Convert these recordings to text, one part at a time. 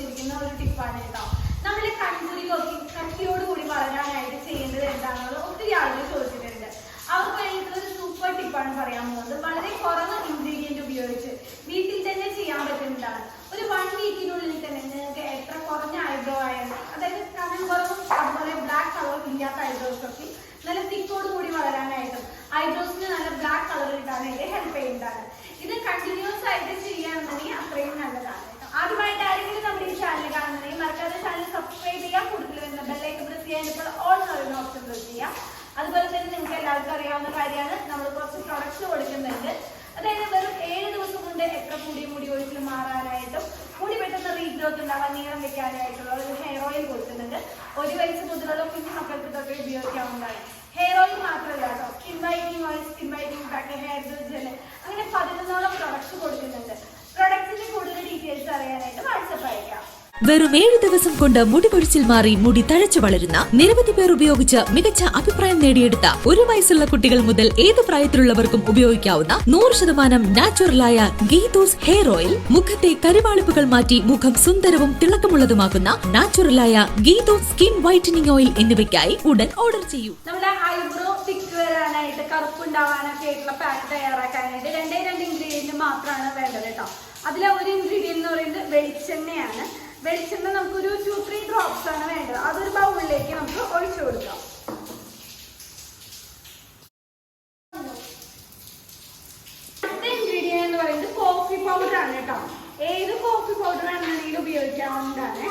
ചോദിച്ചിരിക്കുന്ന ഒരു ടിപ്പാണ് കേട്ടോ. നമ്മൾ കൺകുരി നോക്കി കട്ടിയോട് കൂടി വളരാനായിട്ട് ചെയ്യേണ്ടത് എന്താണെന്ന് ഒത്തിരി ആളുകൾ ചോദിച്ചിട്ടുണ്ട്. അവർക്ക് വേണ്ടിയിട്ടുള്ള ഒരു സൂപ്പർ ടിപ്പാണ് പറയാൻ പോകുന്നത്. വളരെ കുറഞ്ഞ ഇൻഗ്രീഡിയന്റ് ഉപയോഗിച്ച് വീട്ടിൽ തന്നെ ചെയ്യാൻ പറ്റുന്നതാണ്. ഒരു വൺ വീക്കിനുള്ളിൽ തന്നെ നിങ്ങൾക്ക് എത്ര കുറഞ്ഞ ഐബ്രോ ആയാലും അതായത് കണ്ണും കുറവും അതുപോലെ ബ്ലാക്ക് കളർ ഇല്ലാത്ത ഐബ്രോസൊക്കെ നല്ല തിക്കോട് കൂടി വളരാനായിട്ടും ഐബ്രോസിന് നല്ല ബ്ലാക്ക് കളർ കിട്ടാനായിട്ട് ഹെൽപ്പ് ചെയ്യുന്നതാണ്. ഇപ്പോൾ ഓൾ എന്ന് ഓപ്ഷൻ ക്ലിക്ക് ചെയ്യാം. അതുപോലെ തന്നെ നിങ്ങൾക്ക് എല്ലാവർക്കും അറിയാവുന്ന കാര്യമാണ്. നമ്മൾ കുറച്ച് പ്രൊഡക്ട്സ് കൊടുക്കുന്നുണ്ട്. അതായത് വെറും ഏഴ് ദിവസം കൊണ്ട് എത്ര കൂടി മുടി ഒഴിച്ചിൽ മാറാനായിട്ടും മുടി പെട്ടെന്ന് റീഗ്രോത്ത് ഉണ്ടാവാൻ നീളം വെക്കാനായിട്ടുള്ള ഒരു ഹെയർ ഓയിൽ കൊടുക്കുന്നുണ്ട്. ഒരു വയസ്സ് മുതലുള്ള കുഞ്ഞു മക്കൾക്ക് ഇതൊക്കെ ഉപയോഗിക്കാവുന്നതാണ്. ഹെയർ ഓയിൽ മാത്രമല്ല കേട്ടോ. Skin whitening oil skin whitening pack hair വെറും ഏഴ് ദിവസം കൊണ്ട് മുടി കൊഴിച്ചിൽ മാറി മുടി തഴച്ചു വളരുന്ന നിരവധി പേർ ഉപയോഗിച്ച് മികച്ച അഭിപ്രായം നേടിയെടുത്ത ഒരു വയസ്സുള്ള കുട്ടികൾ മുതൽ ഏത് പ്രായത്തിലുള്ളവർക്കും ഉപയോഗിക്കാവുന്ന നൂറ് ശതമാനം നാച്ചുറലായ ഗീതൂസ് ഹെയർ ഓയിൽ മുഖത്തെ കരുവാളിപ്പുകൾ മാറ്റി മുഖം സുന്ദരവും തിളക്കമുള്ളതുമാക്കുന്ന നാച്ചുറലായ ഗീതൂസ് സ്കിൻ വൈറ്റനിങ് ഓയിൽ എന്നിവയ്ക്കായി ഉടൻ ഓർഡർ ചെയ്യൂ. രണ്ടേ മാത്രമാണ് വേണ്ടത് കേട്ടോ. അതിലെ ഒരു ഇൻഗ്രീഡിയന്റ് എന്ന് പറയുന്നത് വെളിച്ചെണ്ണയാണ്. വെളിച്ചെണ്ണ നമുക്കൊരു ടു ത്രീ ഡ്രോപ്സ് ആണ് വേണ്ടത്. അതൊരു ബൗളിലേക്ക് നമുക്ക് ഒഴിച്ചു കൊടുക്കാം. അടുത്ത ഇൻഗ്രീഡിയൻ എന്ന് പറയുന്നത് കോഫി പൗഡർ ആണ് കേട്ടോ. ഏത് കോഫി പൗഡർ ആണെന്നുണ്ടെങ്കിലും ഉപയോഗിക്കാവുന്നതാണ്.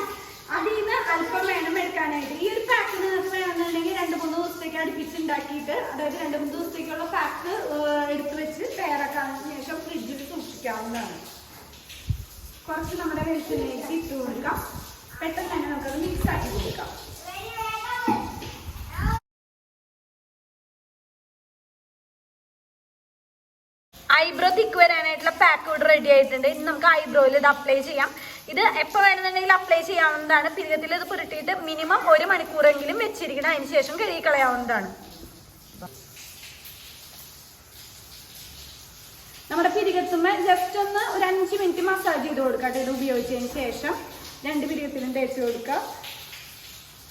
അതിൽ നിന്ന് അല്പം വേണം എടുക്കാനായിട്ട്. ഈ ഒരു പാക്ക് നിങ്ങൾക്ക് വേണമെന്നുണ്ടെങ്കിൽ രണ്ട് മൂന്ന് ദിവസത്തേക്ക് അടുപ്പിച്ച് ഉണ്ടാക്കിയിട്ട് അതായത് രണ്ട് മൂന്ന് ദിവസത്തേക്കുള്ള പാക്ക് എടുത്ത് വെച്ച് തയ്യാറാക്കാൻ ശേഷം ഫ്രിഡ്ജിൽ സൂക്ഷിക്കാവുന്നതാണ്. കുറച്ച് നമ്മുടെ വെളിച്ചെണ്ണയിലേക്ക് ഇട്ട് കൊടുക്കാം. പെട്ടെന്ന് തന്നെ നമുക്കത് മിക്സ് ആക്കി കൊടുക്കാം. ഐബ്രോ തിക്ക് വരാനായിട്ടുള്ള പാക്ക് ഇവിടെ റെഡി ആയിട്ടുണ്ട്. ഇനി നമുക്ക് ഐബ്രോയിൽ ഇത് അപ്ലൈ ചെയ്യാം. ഇത് എപ്പോൾ വേണമെന്നുണ്ടെങ്കിൽ അപ്ലൈ ചെയ്യാവുന്നതാണ്. പിരിയത്തിൽ ഇത് പുരട്ടിയിട്ട് മിനിമം ഒരു മണിക്കൂറെങ്കിലും വെച്ചിരിക്കണം. അതിന് ശേഷം കഴുകി കളയാവുന്നതാണ്. പിരികത്തുമ്മ ജസ്റ്റ് ഒന്ന് ഒരു അഞ്ച് മിനിറ്റ് മസാജ് ചെയ്ത് കൊടുക്കട്ടെ ഇത് ഉപയോഗിച്ചതിന് ശേഷം രണ്ട് പിരിയത്തിലും തേച്ച് കൊടുക്കുക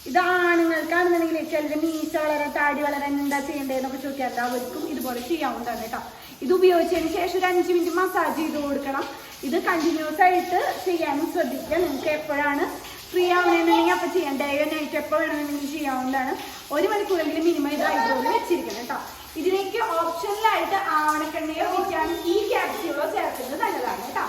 ഇത് ആണുങ്ങൾക്കാണെന്നുണ്ടെങ്കിൽ ചിലര് മീശ വളരാൻ താടി വളരാൻ എന്താ ചെയ്യേണ്ടതെന്നൊക്കെ ചോദിക്കാത്ത അവർക്കും ഇതുപോലെ ചെയ്യാവുന്നതാണ് കേട്ടോ. ഇത് ഉപയോഗിച്ചതിന് ശേഷം ഒരു അഞ്ച് മിനിറ്റ് മസാജ് ചെയ്ത് കൊടുക്കണം. ഇത് കണ്ടിന്യൂസ് ആയിട്ട് ചെയ്യാനും ശ്രദ്ധിക്കുക. നിങ്ങൾക്ക് എപ്പോഴാണ് ഫ്രീ ആവണമെന്നുണ്ടെങ്കിൽ അപ്പോൾ ചെയ്യാം ഡേ നൈറ്റ് എപ്പോൾ വേണമെന്നുണ്ടെങ്കിൽ ചെയ്യാവുന്നതാണ്. ഒരു മണിക്കൂറെങ്കിലും മിനിമം ഇത് ഐബ്രോയിൽ വെച്ചിരിക്കണം കേട്ടോ. ഇതിലേക്ക് ഓപ്ഷനിലായിട്ട് ആവണക്കെണ്ണയോ വിറ്റാമിൻ ഇ ക്യാപ്സ്യൂളോ ചേർക്കുന്നത് നല്ലതാണ് കേട്ടോ.